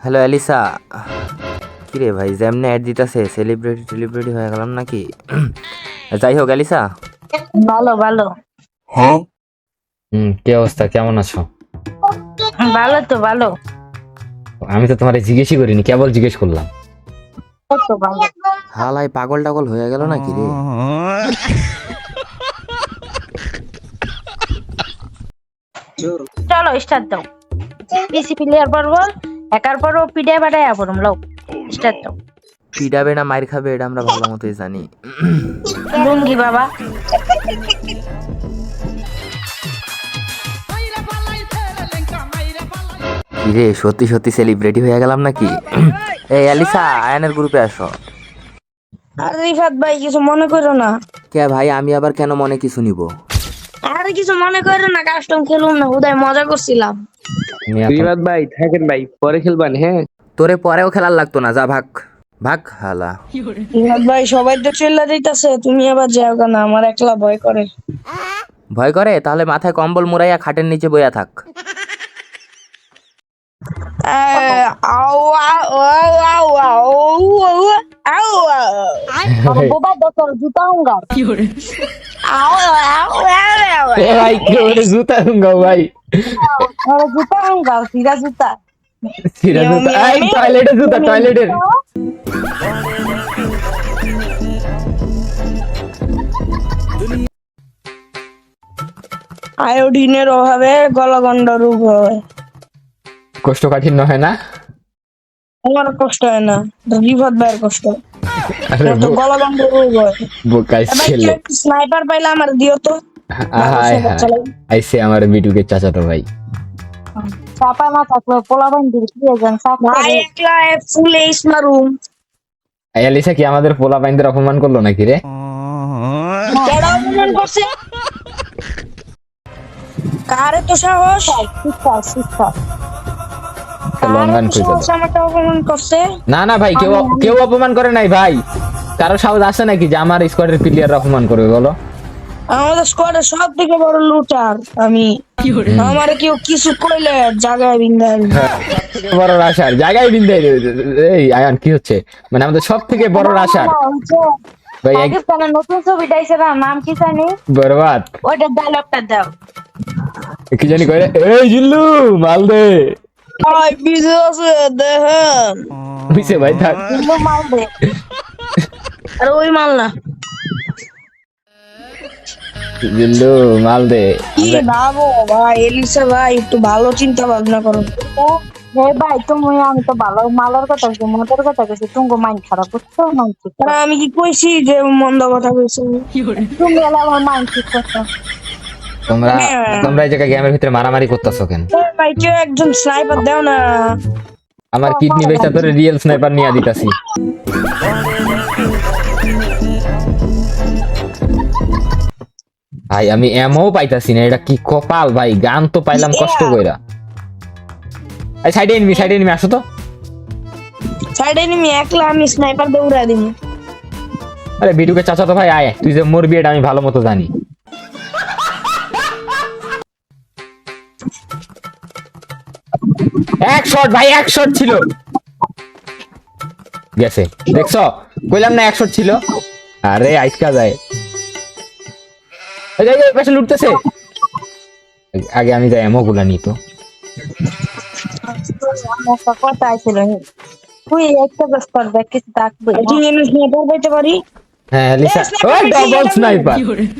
Hello Alyssa কিরে ভাই যেমনি অ্যাড দিতেছে সেলিব্রিটি টেলিব্রিটি হয়ে গেলাম নাকি? যাই হোক অ্যালিসা ভালো ভালো। হ্যাঁ? হুম কি অবস্থা? কেমন আছো? ভালো তো ভালো। আমি তো তোমার জিজ্ঞেসই করিনি কেবল জিজ্ঞেস করলাম। হালাই পাগল টাগল হয়ে গেল নাকি রে? চলো স্টার্ট দাও। পিসি প্লেয়ার পড়ব একার পরও পিডে বাড়ায় পড়ম লও। স্টার্ট দাও। পিডাবে না মাইর খাবে এটা আমরা ভালো মতোই জানি। লুঙ্গি বাবা। রে সত্যি সত্যি সেলিব্রিটি হয়ে গেলাম নাকি? এই অ্যালিসা আয়নের গ্রুপে আসো। আর রিফাত ভাই কিছু মনে করো না। কে ভাই আমি আবার কেন মনে কিছু নিব? আর কিছু মনে করো না কাস্টম খেলুম না উদয় মজা করছিলাম। ভাই থাকেন ভাই পরে খেলবান হ্যাঁ। তোরে পরেও খেলার লাগতো না যা ভাগ। ভাগ হালা। ভাই সবাই তো তুমি আবার যাও কেন? আমার একলা ভয় করে। ভয় করে? তাহলে মাথায় কম্বল মুড়াইয়া খাটের নিচে বইয়া থাক। জুতা হুঙ্গা এ ভাই কি ওরে জুতা দুঙ্গা ভাই জুতা হুঙ্গা সিরা জুতা সিরা জুতা এই টয়লেটে জুতা টয়লেটের আয়োডিনের অভাবে গলগন্ড রোগ হয় কোষ্ঠকাঠিন্য হয় না? আমার কষ্ট হয় না রিফাত ভাইয়ের কষ্ট। হয়। আরে আমার তো গলগন্ড রোগ বোকাই ছেলে। স্নাইপার পাইলে আমার দিও তো। হাই হাই আমার বিটুকে চাচাতো ভাই। চাপা না থাকলে পোলা বান দিবি কি জান ভাই একলা ফুল এইস মারুম আলিসা কি আমাদের পোলা বাইনদের অপমান করল নাকি রে? কেডা অপমান করছে? কারে তো সাহস? শিক্ষা শিক্ষা। না না ভাই কেউ কেউ অপমান করে নাই ভাই। কারও সাহস আছে নাকি যে আমার স্কোয়াডের প্লেয়ার অপমান করবে বলো? আমাদের স্কোয়াডের সব থেকে বড় লুটার আমি। আমার কেউ কিছু কইলে জায়গায় বিন্দাই বড় রাশার জায়গায় বিন্দে এই আয়ান কি হচ্ছে? মানে আমাদের সব থেকে বড় রাশার ভাই পাকিস্তানের নতুন ছবিটা না নাম কি জানি? বরবাদ। ওইটা ডায়লগটা দাও। কি জানি কয় রে? এই জিল্লু মাল দে। আই বিজে আছে দেখেন বুঝছে ভাই থাক কিন্তু মাল দে আর ওই মাল না জিল্লু মাল দে কি ভাবো ভাই এলিসা ভাই একটু ভালো চিন্তা ভাবনা করো। হে ভাই তুমি আমি তো ভালো মালের কথা বলছি মদের কথা বলছি তুমি মাইন্ড খারাপ করছ ঠিক আমি কি কইছি যে মন্দ কথা কইছি তুমি এলা আমার মাইন্ড ঠিক করছ। তোমরা তোমরা এই জায়গায় গেমের ভিতরে মারামারি করতেছো কেন? কেউ একজন স্নাইপার দাও না। আমার কিডনি বেচা তোরে রিয়েল স্নাইপার নিয়ে দিতাছি। ভাই আমি এমও পাইতাছি না এটা কি কপাল ভাই? গান তো পাইলাম কষ্ট কইরা। এই সাইডে এনিমি সাইডে এনিমি আসো তো। সাইডে নিমি একলা আমি স্নাইপার দৌড়া দিম। আরে বিটুকে চাচা তো ভাই আয় তুই যে মরবি এটা আমি ভালো মতো জানি। এক শট ভাই এক শট ছিল। গেছে। দেখছ? কইলাম না এক শট ছিল। আরে আইসকা যায়। এই যে, লুটতেছে। আগে আমি যাই এমো গুলা নিত। কথা আছিল তুই একটা ব্যস্ত দেখ কিছু পাইতে পারি। হ্যাঁ লিসা। ওই ডবল স্নাইপার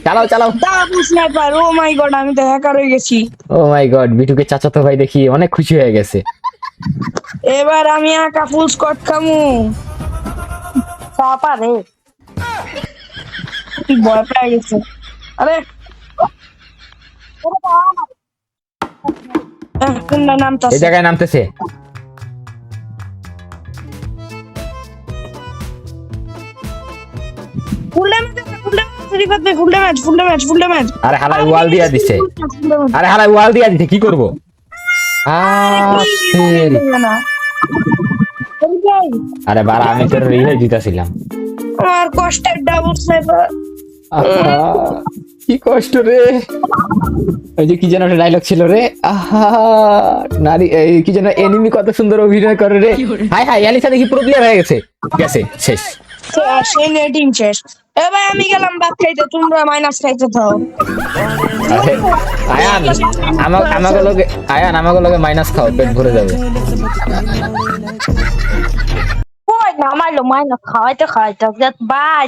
চালাও চালাও। Double sniper oh my god আমি তো হ্যাকার হয়ে গেছি। ও মাই গড বিটুকে চাচা তো ভাই দেখি অনেক খুশি হয়ে গেছে। এবার আমি একা ফুল স্কট খামু। চাপা রে। তুই ভয় পেয়ে গেছে। আরে। আহ, কোনটা এই জায়গায় নামতেছে। Full damage full damage full damage full damage আরে হালাই ওয়াল দিয়া দিছে। আরে হালাই ওয়াল দিয়া দিছে কি করব? আফিল আরে বারা আমি তোর রিলে জিতাছিলাম। আমার কষ্টের ডাবল স্নাইপার কি কষ্ট রে। ওই যে কি যেন একটা ডায়লগ ছিল রে। আহা নারী এই কি যেন এনিমি কত সুন্দর অভিনয় করে রে। হাই হাই অ্যালিসা দেখি প্রো প্লেয়ার হয়ে গেছে। গেছে শেষ। সেই নেটিং শেষ। এ ভাই আমি গেলাম ভাত খাইতে তোমরা মাইনাস খাইতে থাও। আয়ান আমার আমাকে লগে আয়ান আমাকে লগে মাইনাস খাও পেট ভরে যাবে। কই না মাইলো মাইনাস খাওয়াইতে খাওয়াইতে বাই